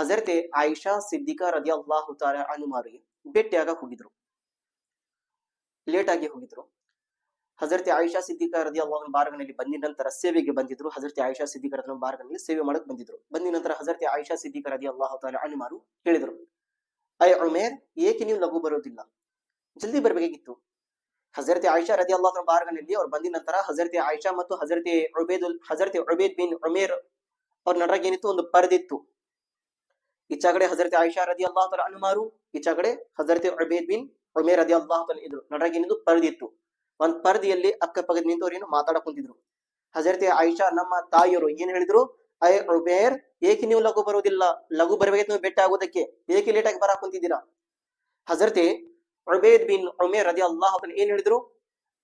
ಹಜರತೆ ಆಯಿಷಾ ಸಿದ್ದಿಕಾ ರದಿ ಅಲ್ಲಾಹು ತಾರ ಅನುಮಾರಿಗೆ ಭೇಟಿಯಾಗ ಹೋಗಿದ್ರು. ಲೇಟ್ ಆಗಿ ಹೋಗಿದ್ರು. ಹಜರತೆ ಆಯಿಷಾ ಸಿದ್ದಿಕಾ ರದಿ ಅಲ್ಲಾಹನ ಬಾರ್ಗನಲ್ಲಿ ಬಂದಿದ ನಂತರ ಸೇವೆಗೆ ಬಂದಿದ್ರು. ಹಜರತೆ ಆಯಿಷಾ ಸಿದ್ದಿಕ ರದಿಯ ಬಾರ್ಗನಲ್ಲಿ ಸೇವೆ ಮಾಡಕ್ ಬಂದಿದ್ರು. ಬಂದಿದ ನಂತರ ಹಜರತೆ ಆಯಿಷಾ ಸಿದ್ದಿಕ ರದಿ ಅಲ್ಲಾಹು ತಾಲ ಅನುಮಾರು ಹೇಳಿದ್ರು ಅಯ್ಯ ಉಮೇರ್, ಏಕೆ ನೀವು ಲಘು ಬರೋದಿಲ್ಲ ಜಲ್ದಿ ಬರ್ಬೇಕಾಗಿತ್ತು ಹಜರತೆ ಆಯಿಷಾ ರದಿ ಅಲ್ಲಾಹನ ಬಾರ್ಗನಲ್ಲಿ ಅವ್ರು ಬಂದಿದ ನಂತರ ಹಜರತೆ ಆಯಿಷಾ ಮತ್ತು ಹಜರತೆ ಉಬೇದುಲ್, ಹಜರತೆ ಉಬೇದ್ ಬಿನ್ ಉಮೇರ್ ಅವ್ರ ನಡರಾಗ ಏನಿತ್ತು, ಒಂದು ಪರದಿತ್ತು ಈಚ ಹಜರತ್ ಆಯಿಷಾ ರದಿ ಅಲ್ಲಾಹ ತಾಲ ಅನುಮಾರು ಈಚ ಹಜರತ್ ಅಬೇದ್ ಬಿನ್ ಉಮೇರ್ ರದಿ ಅಲ್ಲಾಹ ತಾಲ ಇದ್ರು ನಡರಾಗ ಏನಿದ್ದು ಪರದಿತ್ತು. ಒಂದ್ ಪರದಿಯಲ್ಲಿ ಅಕ್ಕಪಕ್ಕದ ನಿಂತವ್ರು ಏನು ಮಾತಾಡಕ್ ಕುಂತಿದ್ರು. ಹಜರತೆ ಆಯಿಷಾ ನಮ್ಮ ತಾಯಿಯವರು ಏನ್ ಹೇಳಿದ್ರು? ಐ ಉಬೇರ್, ಏಕೆ ನೀವು ಲಘು ಬರೋದಿಲ್ಲ ಲಘು ಬರಬೇಕು ನೀವು ಬೆಟ್ಟ ಆಗೋದಕ್ಕೆ ಏಕೆ ಲೇಟ್ ಆಗಿ ಬರಾಕ್ ಕುಂತಿದ್ದೀರಾ? ಹಜರತೆ ಬಿನ್ ಉಮೇರ್ ರದಿ ಅಲ್ಲಾಹ ಏನ್ ಹೇಳಿದ್ರು?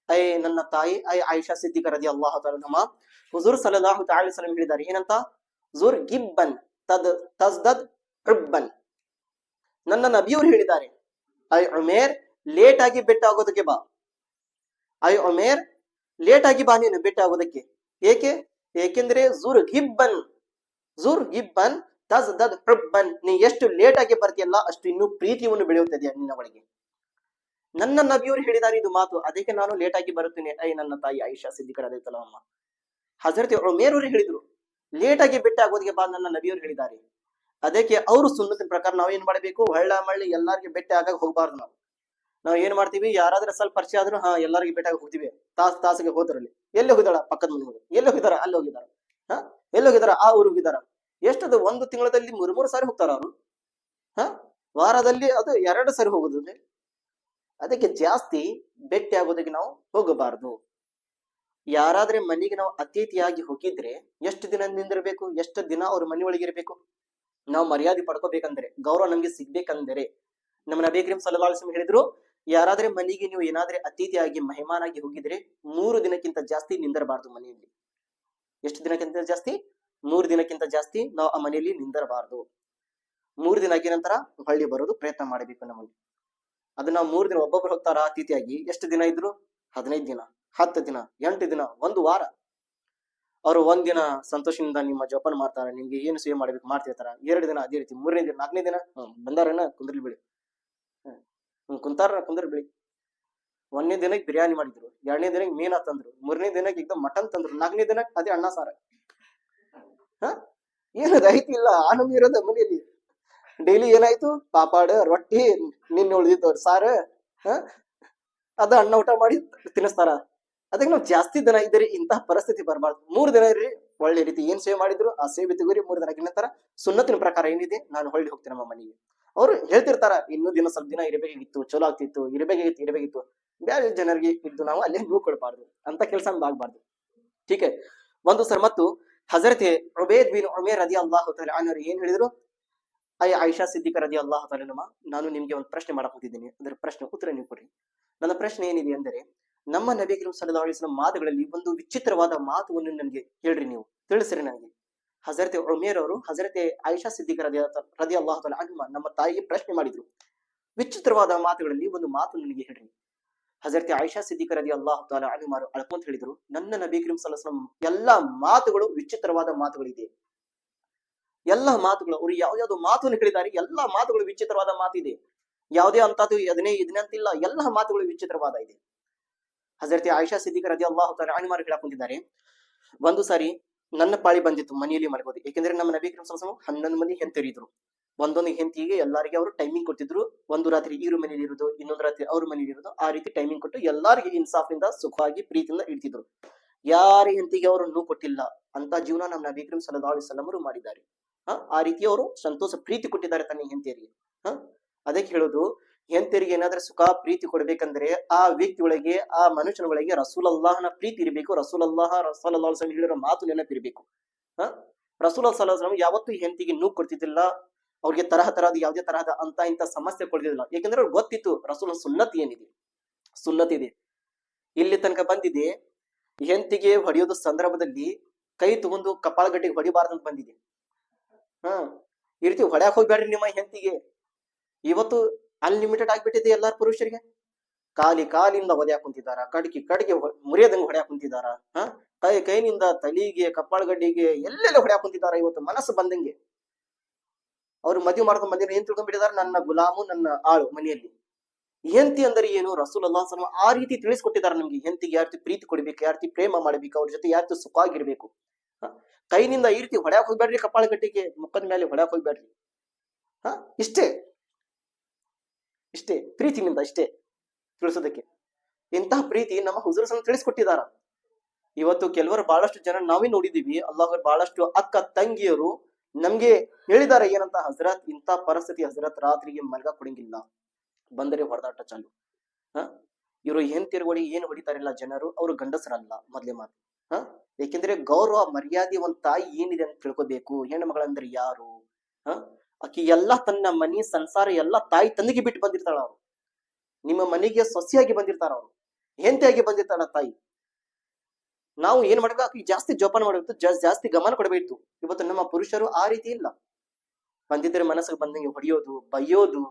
ಐ ನನ್ನ ತಾಯಿ, ಐ ಆಯಿಷಾ ಸಿದ್ದಿಕ ರದಿ ಅಲ್ಲಾಹ ನಮ್ಮ ಹುಜೂರ್ ಸಲಹು ತಾಯಿ ಸಲಂ ಹೇಳಿದ್ದಾರೆ. ಏನಂತ? ಜುರ್ ಗಿಬ್ಬನ್ ತದ್ ತಜ್ದದ್ ಉಬ್ಬನ್ ನನ್ನ ನಬಿಯವರು ಹೇಳಿದ್ದಾರೆ, ಐ ಉಮೇರ್ ಲೇಟ್ ಆಗಿ ಬೆಟ್ಟ ಆಗೋದಕ್ಕೆ ಬಾ. ಐ ಉಮೇರ್ ಲೇಟ್ ಆಗಿ ಬಾ ನೀನು ಬೆಟ್ಟ ಆಗೋದಕ್ಕೆ ಏಕೆ? ಏಕೆಂದ್ರೆ ಝುರ್ ಗಿಬ್ಬನ್ ಝುರ್ ಗಿಬ್ಬನ್ ದಸ್ ದದ್ ಹುಬ್ಬನ್. ನೀ ಎಷ್ಟು ಲೇಟ್ ಆಗಿ ಬರ್ತೀಯಲ್ಲ, ಅಷ್ಟು ಇನ್ನೂ ಪ್ರೀತಿಯನ್ನು ಬೆಳೆಯುತ್ತದೆ ನಿನ್ನ ಒಳಗೆ? ನನ್ನ ನಬಿಯವರು ಹೇಳಿದ್ದಾರೆ ಇದು ಮಾತು, ಅದಕ್ಕೆ ನಾನು ಲೇಟ್ ಆಗಿ ಬರುತ್ತೇನೆ. ಐ ನನ್ನ ತಾಯಿ ಆಯಿಷಾ ಸಿದ್ದಿಕರ ಅಮ್ಮ ಹಜರತ್ ಉಮೇರ್ ಅವರು ಹೇಳಿದ್ರು ಲೇಟ್ ಆಗಿ ಬೆಟ್ಟ ಆಗೋದಕ್ಕೆ ಬಾ ನನ್ನ ನಬಿಯವರು ಹೇಳಿದ್ದಾರೆ. ಅದಕ್ಕೆ ಅವರು ಸುನ್ನತಿನ ಪ್ರಕಾರ ನಾವ್ ಏನ್ ಮಾಡಬೇಕು? ಹಳ್ಳ, ಮಳ್ಳಿ ಎಲ್ಲಾರ್ಗೆ ಬೆಟ್ಟ ಆಗಾಗ ಹೋಗ್ಬಾರ್ದು ನಾವು. ನಾವ್ ಏನ್ ಮಾಡ್ತೀವಿ? ಯಾರಾದ್ರೂ ಸ್ವಲ್ಪ ಪರಿಚಯ ಆದ್ರೂ ಹಾ, ಎಲ್ಲಾರ್ಗೆ ಬೆಟ್ಟ ಆಗಿ ಹೋಗ್ತೀವಿ. ತಾಸ್, ತಾಸಿಗೆ ಹೋದ್ರಲ್ಲಿ. ಎಲ್ಲಿ ಹೋಗಿದಾಳ ಪಕ್ಕದ ಮನೆ ಹೋಗಿ. ಎಲ್ಲಿ ಹೋಗಿದಾರ ಅಲ್ಲಿ ಹೋಗಿದಾರ ಹಾ, ಎಲ್ಲಿ ಹೋಗಿದಾರ ಆ ಊರು ಹೋಗಿದಾರ ಎಷ್ಟದು? ಒಂದು ತಿಂಗಳಲ್ಲಿ ಮೂರ್ ಮೂರು ಸಾರಿ ಹೋಗ್ತಾರ ಅವರು. ಹಾ, ವಾರದಲ್ಲಿ ಅದು ಎರಡು ಸಾರಿ ಹೋಗುದು ಅದಕ್ಕೆ ಜಾಸ್ತಿ ಭೇಟಿ ಆಗೋದಕ್ಕೆ ನಾವು ಹೋಗಬಾರದು. ಯಾರಾದ್ರೆ ಮನೆಗೆ ನಾವು ಅತಿಥಿಯಾಗಿ ಹೋಗಿದ್ರೆ ಎಷ್ಟು ದಿನ ನಿಂದಿರ್ಬೇಕು? ಎಷ್ಟು ದಿನ ಅವ್ರ ಮನೆ ಒಳಗೆ ಇರಬೇಕು? ನಾವು ಮರ್ಯಾದೆ ಪಡ್ಕೋಬೇಕಂದ್ರೆ, ಗೌರವ ನಮ್ಗೆ ಸಿಗ್ಬೇಕಂದ್ರೆ. ನಮ್ಮ ನಬಿ ಕರೀಂ ಅಲೈಹಿ ಹೇಳಿದ್ರು, ಯಾರಾದ್ರೆ ಮನೆಗೆ ನೀವು ಏನಾದ್ರೆ ಅತಿಥಿಯಾಗಿ, ಮಹಿಮಾನಾಗಿ ಹೋಗಿದ್ರೆ, ಮೂರು ದಿನಕ್ಕಿಂತ ಜಾಸ್ತಿ ನಿಂದರಬಾರ್ದು ಮನೆಯಲ್ಲಿ. ಎಷ್ಟು ದಿನಕ್ಕಿಂತ ಜಾಸ್ತಿ? ಮೂರು ದಿನಕ್ಕಿಂತ ಜಾಸ್ತಿ ನಾವು ಆ ಮನೆಯಲ್ಲಿ ನಿಂದರಬಾರ್ದು. ಮೂರು ದಿನ ಆಗಿದ ನಂತರ ಹೊಳ್ಳಿ ಬರೋದು ಪ್ರಯತ್ನ ಮಾಡಬೇಕು ನಮ್ಮಲ್ಲಿ. ಅದು ನಾವು ಮೂರು ದಿನ ಒಬ್ಬೊಬ್ರು ಹೋಗ್ತಾರ ಅತಿಥಿಯಾಗಿ? ಎಷ್ಟು ದಿನ ಇದ್ರು? ಹದಿನೈದು ದಿನ, ಹತ್ತು ದಿನ, ಎಂಟು ದಿನ, ಒಂದು ವಾರ. ಅವರು ಒಂದಿನ ಸಂತೋಷದಿಂದ ನಿಮ್ಮ ಜೋಪಾನ ಮಾಡ್ತಾರೆ ನಿಮ್ಗೆ ಏನು ಸೇವೆ ಮಾಡ್ಬೇಕು ಮಾಡ್ತಿರ್ತಾರ ಎರಡು ದಿನ ಅದೇ ರೀತಿ ಮೂರನೇ ದಿನ ನಾಲ್ಕನೇ ದಿನ ಬಂದಾರನ್ನ ಬಂದಾರನ ಕುಂದ್ರಲಿ ಬಿಡಿ. ಕುಂತಾರ ಕುಂದ್ರಿ ಬಿಡಿ. ಒಂದನೇ ದಿನಕ್ಕೆ ಬಿರಿಯಾನಿ ಮಾಡಿದ್ರು ಎರಡನೇ ದಿನಕ್ಕೆ ಮೀನಾ ತಂದ್ರು ಮೂರನೇ ದಿನಕ್ಕೆ ಈಗ ಮಟನ್ ತಂದ್ರು ನಾಲ್ಕನೇ ದಿನಕ್ಕೆ ಅದೇ ಅಣ್ಣ ಸಾರ. ಹ? ಏನದು ಐತಿ ಇಲ್ಲ ಆನಂದ ಇರೋದ ಮನೆಯಲ್ಲಿ? ಡೈಲಿ ಏನಾಯ್ತು? ಪಾಪಾಡ ರೊಟ್ಟಿ ನಿನ್ನೆ ಉಳಿದಿತ್ತು ಸಾರ ಹ? ಅದ ಅಣ್ಣ ಊಟ ಮಾಡಿ ತಿನ್ನಿಸ್ತಾರ. ಅದಕ್ಕೆ ನಾವು ಜಾಸ್ತಿ ದಿನ ಇದ್ದರೆ ಇಂತಹ ಪರಿಸ್ಥಿತಿ ಬರಬಾರ್ದು. ಮೂರು ದಿನ ಇರ್ರಿ, ಒಳ್ಳೆ ರೀತಿ ಏನ್ ಸೇವೆ ಮಾಡಿದ್ರು, ಆ ಸೇವೆ ತಗೋರಿ ಮೂರು ದಿನ ನಂತರ ಸುನ್ನತಿನ ಪ್ರಕಾರ ಏನಿದೆ, ನಾನು ಹೊಳ್ಳಿ ಹೋಗ್ತೇನೆ ನಮ್ಮ ಮನೆಗೆ. ಅವ್ರು ಹೇಳ್ತಿರ್ತಾರ, ಇನ್ನೂ ದಿನ ಸ್ವಲ್ಪ ದಿನ ಇರಬೇಕಾಗಿತ್ತು ಚಲೋ ಆಗ್ತಿತ್ತು ಇರಬೇಕಾಗಿತ್ತು ಇರಬೇಕಿತ್ತು. ಬೇರೆ ಜನರಿಗೆ ಇದ್ದು ನಾವು ಅಲ್ಲೇ ನೋವು ಕೊಡಬಾರ್ದು, ಅಂತ ಕೆಲಸ ಆಗ್ಬಾರ್ದು. ಟೀಕೆ ಒಂದು ಸರ್, ಮತ್ತು ಹಜರತೆ ಉಬೇದ್ ಬಿನ್ ಉಮೇರ್ ರದಿ ಅಲ್ಲಾಹು ತಾಲೆ ಅನ್ನೋರು ಏನ್ ಹೇಳಿದ್ರು? ಐ ಆಯಿಷಾ ಸಿದ್ದಿಕ ರದಿ ಅಲ್ಲಾಹು ತಾಲ ನಾನು ನಿಮ್ಗೆ ಒಂದು ಪ್ರಶ್ನೆ ಮಾಡಕ್ ಹೋಗಿದ್ದೀನಿ ಅದರ ಪ್ರಶ್ನೆ ಉತ್ತರ ನೀವು ಕೊಡಿ ನನ್ನ ಪ್ರಶ್ನೆ ಏನಿದೆ ಅಂದರೆ ನಮ್ಮ ನಬಿ ಕರೀಂ ಸಲ್ಲಲ್ಲಾಹು ಅಲೈಹಿ ವಸಲ್ಲಂ ಮಾತುಗಳಲ್ಲಿ ಒಂದು ವಿಚಿತ್ರವಾದ ಮಾತುವನ್ನು ನನಗೆ ಹೇಳ್ರಿ ನೀವು. ತಿಳಿಸ್ರಿ ನನಗೆ. ಹಜರತೆ ಉಮೇರ್ ಅವರು ಹಜರತೆ ಆಯಿಷಾ ಸಿದ್ದಿಕ ರದಿ ರದಿ ಅಲ್ಲಾಹ ನಮ್ಮ ತಾಯಿಗೆ ಪ್ರಶ್ನೆ ಮಾಡಿದ್ರು. ವಿಚಿತ್ರವಾದ ಮಾತುಗಳಲ್ಲಿ ಒಂದು ಮಾತು ನನಗೆ ಹೇಳ್ರಿ. ಹಜರತೆ ಆಯಿಷಾ ಸಿದ್ದಿಕ ರದಿ ಅಲ್ಲಾಹ ತಾಲ ಅಳ್ಕೊಂತ ಹೇಳಿದ್ರು, ನನ್ನ ನಬಿ ಕರೀಂ ಅಲೈಹಿ ಎಲ್ಲಾ ಮಾತುಗಳು ವಿಚಿತ್ರವಾದ ಮಾತುಗಳಿದೆ. ಎಲ್ಲ ಮಾತುಗಳು, ಅವರು ಯಾವ್ದಾವ್ದು ಮಾತು ಹೇಳಿದ್ದಾರೆ, ಎಲ್ಲಾ ಮಾತುಗಳು ವಿಚಿತ್ರವಾದ ಮಾತಿದೆ. ಯಾವುದೇ ಅಂತದ್ದು ಅದನ್ನೇ ಇದನ್ನೇ ಅಂತಿಲ್ಲ, ಎಲ್ಲ ಮಾತುಗಳು ವಿಚಿತ್ರವಾದ ಇದೆ. ಹಜರತಿ ಆಯಿಷಾ ಸಿದ್ದಿಕರ್ ಅದೇ ಅಲ್ಲಾಹು ಅಣಿಮಾರು ಹೇಳಕೊಂಡಿದ್ದಾರೆ, ಒಂದು ಸಾರಿ ನನ್ನ ಪಾಳಿ ಬಂದಿತ್ತು, ಮನೆಯಲ್ಲಿ ಮಲಗೋದು. ಏಕೆಂದ್ರೆ ನಮ್ಮ ನಬಿ ಕ್ರಮ ಹನ್ನೊಂದು ಮಂದಿ ಹೆಂತರಿದ್ರು ಒಂದೊಂದು ಹೆಂತಿಗೆ ಎಲ್ಲರಿಗೆ ಅವರು ಟೈಮಿಂಗ್ ಕೊಟ್ಟಿದ್ರು ಒಂದು ರಾತ್ರಿ ಇವ್ರ ಮನೇಲಿ ಇರೋದು ಇನ್ನೊಂದು ರಾತ್ರಿ ಅವ್ರ ಮನೇಲಿ ಇರೋದು ಆ ರೀತಿ ಟೈಮಿಂಗ್ ಕೊಟ್ಟು ಎಲ್ಲರಿಗೆ ಇನ್ಸಾಫಿಂದ ಸುಖವಾಗಿ ಪ್ರೀತಿಯಿಂದ ಇಡ್ತಿದ್ರು ಯಾರ ಹೆಂತಿಗೆ ಅವರು ನೋವು ಕೊಟ್ಟಿಲ್ಲ ಅಂತ ಜೀವನ ನಮ್ಮ ನಬಿ ಸಲದಾಳಿ ಸಲಮರು ಮಾಡಿದ್ದಾರೆ. ಆ ರೀತಿ ಅವರು ಸಂತೋಷ, ಪ್ರೀತಿ ಕೊಟ್ಟಿದ್ದಾರೆ ತನ್ನ ಹೆಂತಿಯರಿಗೆ ಅದಕ್ಕೆ ಹೇಳೋದು ಹೆಂತಿಯರಿಗೆ ಏನಾದ್ರೂ ಸುಖ, ಪ್ರೀತಿ ಕೊಡ್ಬೇಕಂದ್ರೆ ಆ ವ್ಯಕ್ತಿ ಒಳಗೆ ಆ ಮನುಷ್ಯನ ಒಳಗೆ ರಸೂಲ್ ಅಲ್ಲಾಹನ ಪ್ರೀತಿ ಇರಬೇಕು. ರಸೂಲ್ ಅಲ್ಲಾಹ ರಸೂಲ್ ಅಲ್ಲಾಹ್ ಹೇಳಿರೋ ಮಾತು ನೆನಪಿರ್ಬೇಕು. ಹ? ರಸೂಲ್ ಸಲಹ್ ಯಾವತ್ತೂ ಹೆಂತಿಗೆ ನೂ ಕೊಡ್ತಿದ್ದಿಲ್ಲ. ಅವ್ರಿಗೆ ತರಹ ತರಹದ ಯಾವುದೇ ತರಹದ ಅಂತ ಇಂತ ಸಮಸ್ಯೆ ಕೊಡ್ತಿದ್ದಿಲ್ಲ. ಯಾಕಂದ್ರೆ ಅವ್ರಿಗೆ ಗೊತ್ತಿತ್ತು ರಸೂಲ್ ಸುನ್ನತಿ ಏನಿದೆ. ಸುನ್ನತಿ ಇದೆ. ಇಲ್ಲಿ ತನಕ ಬಂದಿದೆ, ಹೆಂತಿಗೆ ಹೊಡೆಯೋದು ಸಂದರ್ಭದಲ್ಲಿ ಕೈ ತಗೊಂಡು ಕಪಾಳ ಗಡ್ಡಿಗೆ ಹೊಡಿಬಾರ್ದಂತ ಬಂದಿದೆ. ಹ? ಈ ರೀತಿ ಹೊಡ್ಯಾಕ್ ಹೋಗ್ಬೇಡ್ರಿ ನಿಮ್ಮ ಹೆಂತಿಗೆ. ಇವತ್ತು ಅನ್ಲಿಮಿಟೆಡ್ ಆಗ್ಬಿಟ್ಟಿದೆ ಎಲ್ಲಾರ ಪುರುಷರಿಗೆ. ಕಾಲಿ ಕಾಲಿಂದ ಒದ್ಯಾಕ್ ಕುಂತಿದಾರ ಕಡ್ಗಿ ಕಡ್ಗೆ ಮುರಿಯದಂಗ ಹೊಡ್ಯಾಕ್ ಕುಂತಿದಾರ ಹ? ಕೈ, ಕೈನಿಂದ ತಲಿಗೆ ಕಪ್ಪಾಳಗಡ್ಡಿಗೆ ಎಲ್ಲೆಲ್ಲ ಹೊಡ್ಯಾಕ್ ಕುಂತಿದಾರ ಇವತ್ತು? ಮನಸ್ಸು ಬಂದಂಗೆ. ಅವ್ರು ಮದುವೆ ಮಾಡ್ಕೊಂಡ್ ಬಂದಿರೋ ಏನ್ ತಿಳ್ಕೊಂಡ್ಬಿಟ್ಟಿದಾರ? ನನ್ನ ಗುಲಾಮು, ನನ್ನ ಆಳು ಮನೆಯಲ್ಲಿ. ಹೆಂತಿ ಅಂದ್ರೆ ಏನು? ರಸೂಲ್ ಅಲ್ಲಾ ಸಲ ಆ ರೀತಿ ತಿಳಿಸ್ಕೊಟ್ಟಿದ್ದಾರೆ ನಮ್ಗೆ. ಹೆಂತಿಗೆ ಯಾವ ರೀತಿ ಪ್ರೀತಿ ಕೊಡ್ಬೇಕು ಯಾವ ರೀತಿ ಪ್ರೇಮ ಮಾಡ್ಬೇಕು, ಅವ್ರ ಜೊತೆ ಯಾವ ರೀತಿ ಸುಖವಾಗಿರ್ಬೇಕು? ಕೈನಿಂದ ಈ ರೀತಿ ಹೊಡ್ಯಾಕ್ ಹೋಗ್ಬೇಡ್ರಿ ಕಪ್ಪಾಳ ಮುಖದ ಮೇಲೆ ಹೊಡ್ಯಾಕ್ ಹೋಗ್ಬೇಡ್ರಿ. ಹ? ಇಷ್ಟೇ. ಇಷ್ಟೇ ಪ್ರೀತಿನಿಂದ ಇಷ್ಟೇ ತಿಳಿಸೋದಕ್ಕೆ. ಇಂತಹ ಪ್ರೀತಿ ನಮ್ಮ ಹುಜೂರ್ ಸಲ ತಿಳಿಸ್ಕೊಟ್ಟಿದಾರ. ಇವತ್ತು ಕೆಲವರು ಬಹಳಷ್ಟು ಜನ ನಾವೇ ನೋಡಿದೀವಿ, ಅಲ್ಲಾಹ್ ಬಹಳಷ್ಟು ಅಕ್ಕ ತಂಗಿಯರು ನಮ್ಗೆ ಹೇಳಿದ್ದಾರೆ, ಏನಂತ ಹಜರತ್ ಇಂತ ಪರಿಸ್ಥಿತಿ ಹಜರತ್ ರಾತ್ರಿಗೆ ಮಲ್ಗ ಕೊಡಂಗಿಲ್ಲ. ಬಂದರೆ ಹೊಡೆದಾಟ ಚಾಲು. ಹ? ಇವರು ಏನ್ ತಿರುಗಡಿ, ಏನ್ ಹೊಡಿತಾರಿಲ್ಲ ಜನರು, ಅವರು ಗಂಡಸರಲ್ಲ ಮೊದ್ಲೇ ಮಾತು. ಹ? ಏಕೆಂದ್ರೆ ಗೌರವ, ಮರ್ಯಾದೆ ಒಂದ್ ತಾಯಿ ಏನಿದೆ ಅಂತ ತಿಳ್ಕೊಬೇಕು. ಹೆಣ್ಣು ಮಗಳಂದ್ರೆ ಯಾರು? ಹ? ಆಕಿ ಎಲ್ಲ ತನ್ನ ಮನಿ ಸಂಸಾರ ಎಲ್ಲ ತಾಯಿ ತಂದಿಗೆ ಬಿಟ್ಟು ಬಂದಿರ್ತಾಳ ಅವ್ರು. ನಿಮ್ಮ ಮನೆಗೆ ಸೊಸೆಯಾಗಿ ಬಂದಿರ್ತಾರ ಅವ್ರು. ಹೆಂತಿಯಾಗಿ ಬಂದಿರ್ತಾಳ ತಾಯಿ. ನಾವು ಏನ್ ಮಾಡ್ಬೇಕು ಆಕಿ ಜಾಸ್ತಿ ಜೋಪಾನ ಮಾಡಬೇಕು ಜಾಸ್ತಿ ಗಮನ ಕೊಡಬೇಕು. ಇವತ್ತು ನಮ್ಮ ಪುರುಷರು ಆ ರೀತಿ ಇಲ್ಲ. ಬಂದಿದ್ರೆ ಮನಸ್ಸಿಗೆ ಬಂದಂಗೆ ಹೊಡೆಯೋದು, ಬೈಯೋದು,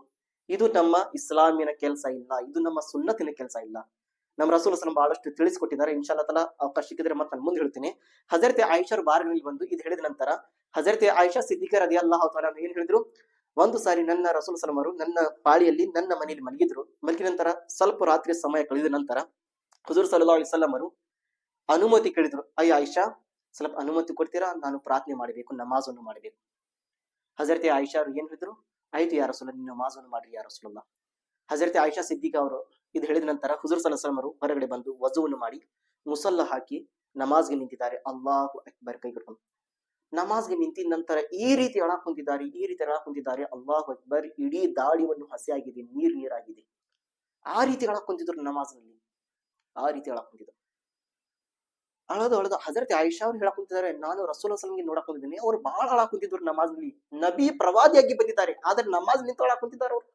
ಇದು ನಮ್ಮ ಇಸ್ಲಾಮಿನ ಕೆಲಸ ಇಲ್ಲ, ಇದು ನಮ್ಮ ಸುನ್ನತಿನ ಕೆಲಸ ಇಲ್ಲ. ನಮ್ಮ ರಸೂಲ್ ಹಸನ್ ಬಹಳಷ್ಟು ತಿಳಿಸಿಕೊಟ್ಟಿದ್ದಾರೆ. ಇನ್ಶಾಲ್ಲ ತಲ ಅವಕಾಶ ಸಿಕ್ಕಿದ್ರೆ ಮತ್ತೆ ನಾನು ಮುಂದೆ ಹೇಳ್ತೀನಿ. ಹಜರತೆ ಆಯಿಷಾರ್ ಬಾರ್ನಲ್ಲಿ ಬಂದು ಇದು ಹೇಳಿದ ನಂತರ ಹಜರತೆ ಆಯಿಷಾ ಸಿದ್ದಿಕರ್ ಅದೇ ಅಲ್ಲಾಹ್ ತಾಲ ಏನ್ ಹೇಳಿದ್ರು? ಒಂದು ಸಾರಿ ನನ್ನ ರಸೂಲ್ ಸಲಮರು ನನ್ನ ಪಾಳಿಯಲ್ಲಿ ನನ್ನ ಮನೆಯಲ್ಲಿ ಮಲಗಿದ್ರು. ಮಲಗಿದ ನಂತರ ಸ್ವಲ್ಪ ರಾತ್ರಿ ಸಮಯ ಕಳೆದ ನಂತರ ಹುಜೂರ್ ಸಲ್ಲಾ ಅಲಿಸಲ್ಲಮರು ಅನುಮತಿ ಕೇಳಿದ್ರು. ಅಯ್ಯ ಆಯಿಷಾ, ಸ್ವಲ್ಪ ಅನುಮತಿ ಕೊಡ್ತೀರಾ? ನಾನು ಪ್ರಾರ್ಥನೆ ಮಾಡಬೇಕು, ನಮಾಜನ್ನು ಮಾಡಬೇಕು. ಹಜರತೆ ಆಯಿಷಾ ಅವರು ಏನ್ ಹೇಳಿದ್ರು? ಆಯ್ತು ಯಾರ ಸುಲ ನೀನು ನಮಾಜನ್ನು ಮಾಡ್ರಿ ಯಾರ ಸುಲಲ್ಲ ಹಜರತೆ ಆಯಿಷಾ ಸಿದ್ದಿಕ ಅವರು ಇದು ಹೇಳಿದ ನಂತರ ಹುಜೂರ್ ಸಲಸಲಮರು ಹೊರಗಡೆ ಬಂದು ವಜುವನ್ನು ಮಾಡಿ ಮುಸಲ್ಲ ಹಾಕಿ ನಮಾಜ್ಗೆ ನಿಂತಿದ್ದಾರೆ. ಅಲ್ಲಾಹು ಅಕ್ಬರ್ ಕೈಗೊಂಡು ನಮಾಜ್ಗೆ ನಿಂತಿದ ನಂತರ ಈ ರೀತಿ ಅಳ ಕುಂತಿದ್ದಾರೆ ಈ ರೀತಿ ಅಳ ಕುಂತಿದ್ದಾರೆ ಅಲ್ಲಾಹು ಅಕ್ಬರ್, ಇಡೀ ದಾಳಿಯನ್ನು ಹಸಿಯಾಗಿದೆ, ನೀರ್ ನೀರಾಗಿದೆ. ಆ ರೀತಿ ಅಳ ಕುಂತಿದ್ರು ನಮಾಜ್ನಲ್ಲಿ. ಆ ರೀತಿ ಅಳ ಕುಂತಿದ್ರು ಅಳದು ಅಳದು ಹಜರತ್ ಆಯಿಷಾ ಅವ್ರು ಹೇಳಕ್ ಕುಂತಿದ್ದಾರೆ ನಾನು ರಸೂಲ್ ಸಲಂಗೆ ನೋಡಕ್ ಕುಂತಿದ್ದೀನಿ ಅವ್ರು ಬಹಳ ಅಳ ಕುಂತಿದ್ರು ನಮಾಜ್ನಲ್ಲಿ. ನಬಿ ಪ್ರವಾದಿಯಾಗಿ ಬಂದಿದ್ದಾರೆ, ಆದ್ರೆ ನಮಾಜ್ ನಿಂತ ಅಳ ಕುಂತಿದ್ದಾರೆ ಅವ್ರು.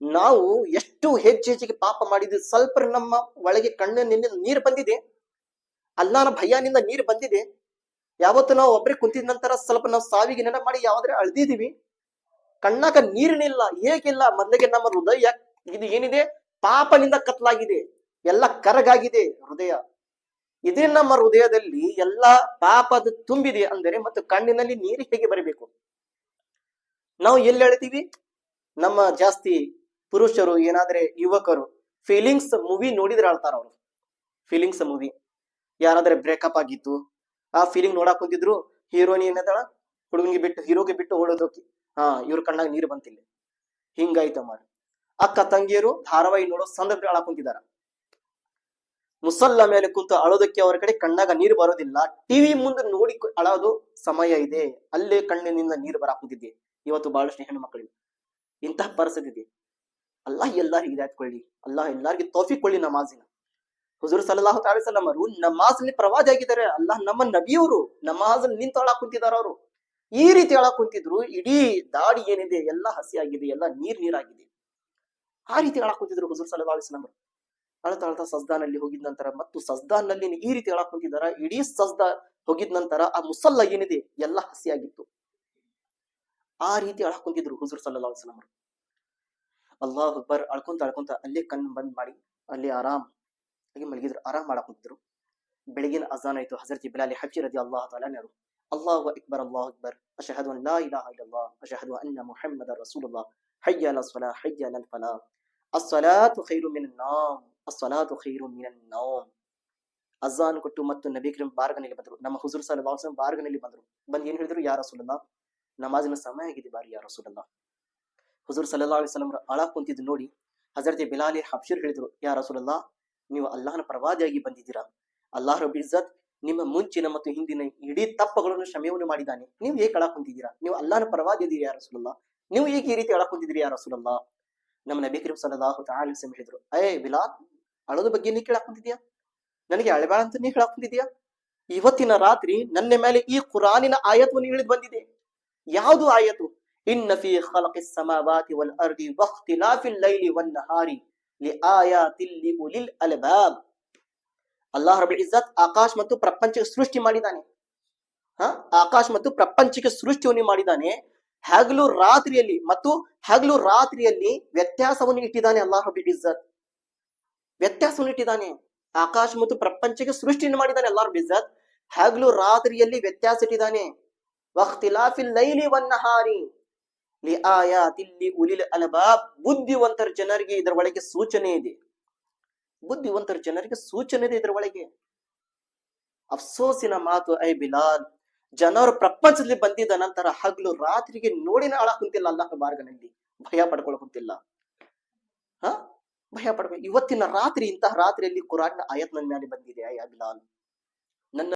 ನಾವು ಎಷ್ಟು ಹೆಚ್ಚು ಹೆಚ್ಚಿಗೆ ಪಾಪ ಮಾಡಿದ್ವಿ. ಸ್ವಲ್ಪ ನಮ್ಮ ಒಳಗೆ ಕಣ್ಣಿನಿಂದ ನೀರು ಬಂದಿದೆ. ಅಲ್ಲಾನ ಭಯನಿಂದ ನೀರು ಬಂದಿದೆ. ಯಾವತ್ತು ನಾವು ಒಬ್ಬರೇ ಕುಂತಿದ ನಂತರ ಸ್ವಲ್ಪ ನಾವು ಸಾವಿಗೆ ನೆನ ಮಾಡಿ ಯಾವ್ದ್ರೆ ಅಳ್ದಿದೀವಿ ಕಣ್ಣಾಗ ನೀರಿನಿಲ್ಲ, ಹೇಗಿಲ್ಲ, ಮೊದಲಿಗೆ ನಮ್ಮ ಹೃದಯ ಇದು ಏನಿದೆ? ಪಾಪನಿಂದ ಕತ್ಲಾಗಿದೆ ಎಲ್ಲ ಕರಗಾಗಿದೆ ಹೃದಯ. ಇದೇ ನಮ್ಮ ಹೃದಯದಲ್ಲಿ ಎಲ್ಲ ಪಾಪದ ತುಂಬಿದೆ ಅಂದರೆ ಮತ್ತು ಕಣ್ಣಿನಲ್ಲಿ ನೀರು ಹೇಗೆ ಬರಬೇಕು? ನಾವು ಎಲ್ಲಿ ಹೇಳ್ತೀವಿ ನಮ್ಮ ಜಾಸ್ತಿ ಪುರುಷರು, ಏನಾದ್ರೆ ಯುವಕರು ಫೀಲಿಂಗ್ಸ್ ಮೂವಿ ನೋಡಿದ್ರೆ ಅಳ್ತಾರ ಅವರು. ಫೀಲಿಂಗ್ಸ್ ಮೂವಿ ಯಾರಾದ್ರೆ ಬ್ರೇಕಪ್ ಆಗಿತ್ತು ಆ ಫೀಲಿಂಗ್ ನೋಡಕ್ ಹೋಗಿದ್ರು ಹೀರೋನಿ ಏನದಾಳ? ಹುಡುಗನಿಗೆ ಬಿಟ್ಟು ಹೀರೋಗೆ ಬಿಟ್ಟು ಓಡೋದೋಕಿ ಹಾ, ಇವ್ರ ಕಣ್ಣಾಗ ನೀರು ಬಂತಿಲ್ಲ. ಹಿಂಗಾಯ್ತ ಮಾಡಿ ಅಕ್ಕ ತಂಗಿಯರು ಧಾರಾವಾಹಿ ನೋಡೋ ಸಂದರ್ಭ ಅಳಕ್ ಕುಂತಿದಾರ. ಮುಸಲ್ಲ ಮೇಲೆ ಕುಂತು ಅಳೋದಕ್ಕೆ ಅವರ ಕಡೆ ಕಣ್ಣಾಗ ನೀರು ಬರೋದಿಲ್ಲ. ಟಿವಿ ಮುಂದೆ ನೋಡಿ ಅಳೋದು ಸಮಯ ಇದೆ. ಅಲ್ಲೇ ಕಣ್ಣಿನಿಂದ ನೀರು ಬರಾಕ್ ಇವತ್ತು ಬಹಳಷ್ಟು ಹೆಣ್ಣು ಮಕ್ಕಳಿಗೆ ಇಂತಹ ಪರಿಸ್ಥಿತಿ ಇದೆ. ಅಲ್ಲಾಹ್ ಎಲ್ಲಾರಿಗೆ ಇದಾಯ್ಕೊಳ್ಳಿ ಅಲ್ಲಾಹ್ ಎಲ್ಲಾರಿಗೆ ತೋಫಿಕೊಳ್ಳಿ ನಮಾಜಿನ. ಹುಜೂರ್ ಸಲ್ಲಾಹು ತಾಳಿಸಲ್ಲಂ ಅವರು ನಮಾಜ್ಲಿ ಪ್ರವಾದಿ ಆಗಿದ್ದಾರೆ. ಅಲ್ಲ ನಮ್ಮ ನಬಿಯವರು ನಮಾಜ್ ನಿಂತು ಅಳಕ್ ಕುಂತಿದ್ದಾರೆ ಅವರು. ಈ ರೀತಿ ಅಳಕ್ ಕುಂತಿದ್ರು, ಇಡೀ ದಾಡಿ ಏನಿದೆ, ಎಲ್ಲ ಆಗಿದೆ, ಎಲ್ಲ ನೀರ್ ನೀರಾಗಿದೆ. ಆ ರೀತಿ ಅಳಕ್ ಕುಂತಿದ್ರು ಹುಜೂರ್ ಸಲ್ಲಾ ಅಲಿಸ್ಲಾಂ ಅವರು. ಅಳತ ಸಸ್ದಾನ್ ಸಜ್ದಾನಲ್ಲಿ ಹೋಗಿದ ನಂತರ ಮತ್ತು ಸಜ್ದಾನಲ್ಲಿ ಈ ರೀತಿ ಅಳಕ್ ಕುಂತಿದಾರ ಇಡೀ ಸಜ್ದಾ ಹೋಗಿದ ನಂತರ ಆ ಮುಸಲ್ಲ ಏನಿದೆ, ಎಲ್ಲ ಹಸಿಯಾಗಿತ್ತು ಆ ರೀತಿ ಅಳಕ್ ಕುಂತಿದ್ರು ಹುಜೂರ್ ಸಲ್ಲಾ ಅಲಿಸ್ಲಾಂ ಅವರು. ಅಲ್ಲಾಹ್ ಅಕ್ಬರ್ ಅಳ್ಕೊಂತ ಅಳ್ಕೊಂತ ಅಲ್ಲೇ ಕಣ್ಣು ಬಂದ್ ಮಾಡಿ, ಅಲ್ಲಿ ಆರಾಮ್ ಆಗಿ ಮಲಗಿದ್ರು ಆರಾಮ್ ಮಾಡಕ್ ಕುಂತಿದ್ರು ಬೆಳಗಿನ ಅಜಾನ್ ಆಯ್ತು ಹಜರತ್ ಬಿಲಾಲಿ ಹಬ್ಜಿ ರದಿ ಅಲ್ಲಾಹ ತಾಲಾನರು ಅಲ್ಲಾಹು ಅಕ್ಬರ್ ಅಲ್ಲಾಹು ಅಕ್ಬರ್ ಅಶಹದು ಅನ್ ಲಾ ಇಲಾಹ ಇಲ್ಲಲ್ಲಾಹ್ ಅಶಹದು ಅನ್ನ ಮುಹಮ್ಮದ ರಸೂಲುಲ್ಲಾಹ್ ಹಯ್ಯ ಅಲ ಸ್ವಲಾ ಹಯ್ಯ ಅಲಲ್ ಫಲಾ ಅಸ್ಸಲಾತು ಖೈರು ಮಿನನ್ ನಾಮ್ ಅಸ್ಸಲಾತು ಖೈರು ಮಿನನ್ ನಾಮ್ ಅಜಾನ್ ಕೊಟ್ಟು ಮತ್ತು ನಬಿ ಕರೀಂ ಬಾರ್ಗನಲ್ಲಿ ಬಂದರು ನಮ್ಮ ಹುಜೂರ್ ಸಲ್ಲಲ್ಲಾಹು ಅಲೈಹಿ ವಸಲ್ಲಂ ಬಾರ್ಗನಲ್ಲಿ ಬಂದರು ಬಂದು ಏನ್ ಹೇಳಿದ್ರು ಯಾ ರಸೂಲುಲ್ಲಾಹ್ ನಮಾಜಿನ ಸಮಯ ಆಗಿದೆ ಬಾರಿ ಯಾ ರಸೂಲುಲ್ಲಾಹ್ ಹುಜೂರ್ ಸಲ್ಲಲ್ಲಾಹು ಅಲೈಹಿ ವಸಲ್ಲಂ ಅಳ ಕುಂತಿದ್ದು ನೋಡಿ ಹಜರತ್ ಬಿಲಾಲಿ ಹಬ್ಶಿರ್ ಹೇಳಿದ್ರು ಯಾ ರಸೂಲುಲ್ಲಾಹ್ ನೀವು ಅಲ್ಲಾಹನ ಪ್ರವಾದಿಯಾಗಿ ಬಂದಿದ್ದೀರಾ? ಅಲ್ಲಾಹ್ ರಬ್ ಇಜ್ಜತ್ ನಿಮ್ಮ ಮುಂಚಿನ ಮತ್ತು ಹಿಂದಿನ ಇಡೀ ತಪ್ಪಗಳನ್ನು ಕ್ಷಮೆಯನ್ನು ಮಾಡಿದ್ದಾನೆ. ನೀವು ಹೇಗೆ ಅಳಕೊಂತಿದ್ದೀರಾ ನೀವು ಅಲ್ಲಾಹನ ಪರವಾದಿದ್ದೀರಿ ಇದೀರಿ ಸುಲಲ್ಲ ನೀವು ಈಗ ಈ ರೀತಿ ಅಳಕೊಂತಿದ್ದೀರಿ ಯಾರ ಸುಲಲ್ಲ ನಮ್ಮ ನಬಿ ಕರೀಂ ಸಲಹು ಹೇಳಿದ್ರು ಬಿಲಾಲ್, ಅಳೋದ ಬಗ್ಗೆ ನೀ ಕೇಳಾಕೊಂತಿದ್ಯಾ ಕುಂತಿದ್ಯಾ? ನನಗೆ ಅಳಬೇಡ ಅಂತ ನೀ ಹೇಳಾಕೊಂತಿದ್ಯಾ ಕುಂತಿದ್ಯಾ? ಇವತ್ತಿನ ರಾತ್ರಿ ನನ್ನ ಮೇಲೆ ಈ ಕುರಾನಿನ ಆಯತ್ವನ್ನು ಇಳಿದು ಬಂದಿದೆ. ಯಾವುದು ಆಯತು ಇನ್ನ ಫಿ ಖಲಕಿಸ್ ಸಮಾವಾತಿ ವಲ್ ಅರ್ದಿ ವಖ್ತಿಲಾಫಿಲ್ ಲೈಲಿ ವನ್ ನಹಾರಿ. ಅಲ್ಬಾಬ್ ಅಲ್ಲಾಹ್ ರಬ್ ಇಜ್ಜತ್ ಆಕಾಶ ಮತ್ತು ಪ್ರಪಂಚಕ್ಕೆ ಸೃಷ್ಟಿ ಮಾಡಿದಾನೆ ಹ? ಆಕಾಶ್ ಮತ್ತು ಪ್ರಪಂಚಕ್ಕೆ ಸೃಷ್ಟಿಯನ್ನು ಮಾಡಿದಾನೆ ಹಗಲು ರಾತ್ರಿಯಲ್ಲಿ ಮತ್ತು ಹಗಲು ರಾತ್ರಿಯಲ್ಲಿ ವ್ಯತ್ಯಾಸವನ್ನು ಇಟ್ಟಿದ್ದಾನೆ ಅಲ್ಲಾಹ್ ರಬ್ ಇಜ್ಜತ್. ವ್ಯತ್ಯಾಸವನ್ನು ಇಟ್ಟಿದ್ದಾನೆ. ಆಕಾಶ ಮತ್ತು ಪ್ರಪಂಚಕ್ಕೆ ಸೃಷ್ಟಿಯನ್ನು ಮಾಡಿದಾನೆ ಅಲ್ಲಾಹ್ ರಬ್ ಇಜ್ಜತ್. ಹಗಲು ರಾತ್ರಿಯಲ್ಲಿ ವ್ಯತ್ಯಾಸ ಇಟ್ಟಿದ್ದಾನೆ. ವಖ್ತಿಲಾಫಿಲ್ ಲೈಲಿ ವನ್ ನಹಾರಿ. ಲಿ ಆಯಾತಿಲ್ಲಿ ಉಲಿಲ್ ಅಲಬಾಬ್, ಬುದ್ಧಿವಂತರ ಜನರಿಗೆ ಇದರ ಒಳಗೆ ಸೂಚನೆ ಇದೆ. ಬುದ್ಧಿವಂತರ ಜನರಿಗೆ ಸೂಚನೆ ಇದೆ ಇದರ ಒಳಗೆ. ಅಫ್ಸೋಸಿನ ಮಾತು, ಐ ಬಿಲಾಲ್, ಜನರು ಪ್ರಪಂಚದಲ್ಲಿ ಬಂದಿದ್ದ ನಂತರ ಹಗಲು ರಾತ್ರಿಗೆ ನೋಡಿನ ಆಳ ಕುಂತಿಲ್ಲ ಅಲ್ಲಾಹ ಮಾರ್ಗನಲ್ಲಿ ಭಯ ಪಡ್ಕೊಳಕುಂತಿಲ್ಲ ಹ? ಭಯ ಪಡ್ಬೇಕು ಇವತ್ತಿನ ರಾತ್ರಿ, ಇಂತಹ ರಾತ್ರಿಯಲ್ಲಿ ಕುರಾನ್ ಆಯತ್ ನನ್ನ ಮೇಲೆ ಬಂದಿದೆ, ಐ ಬಿಲಾಲ್.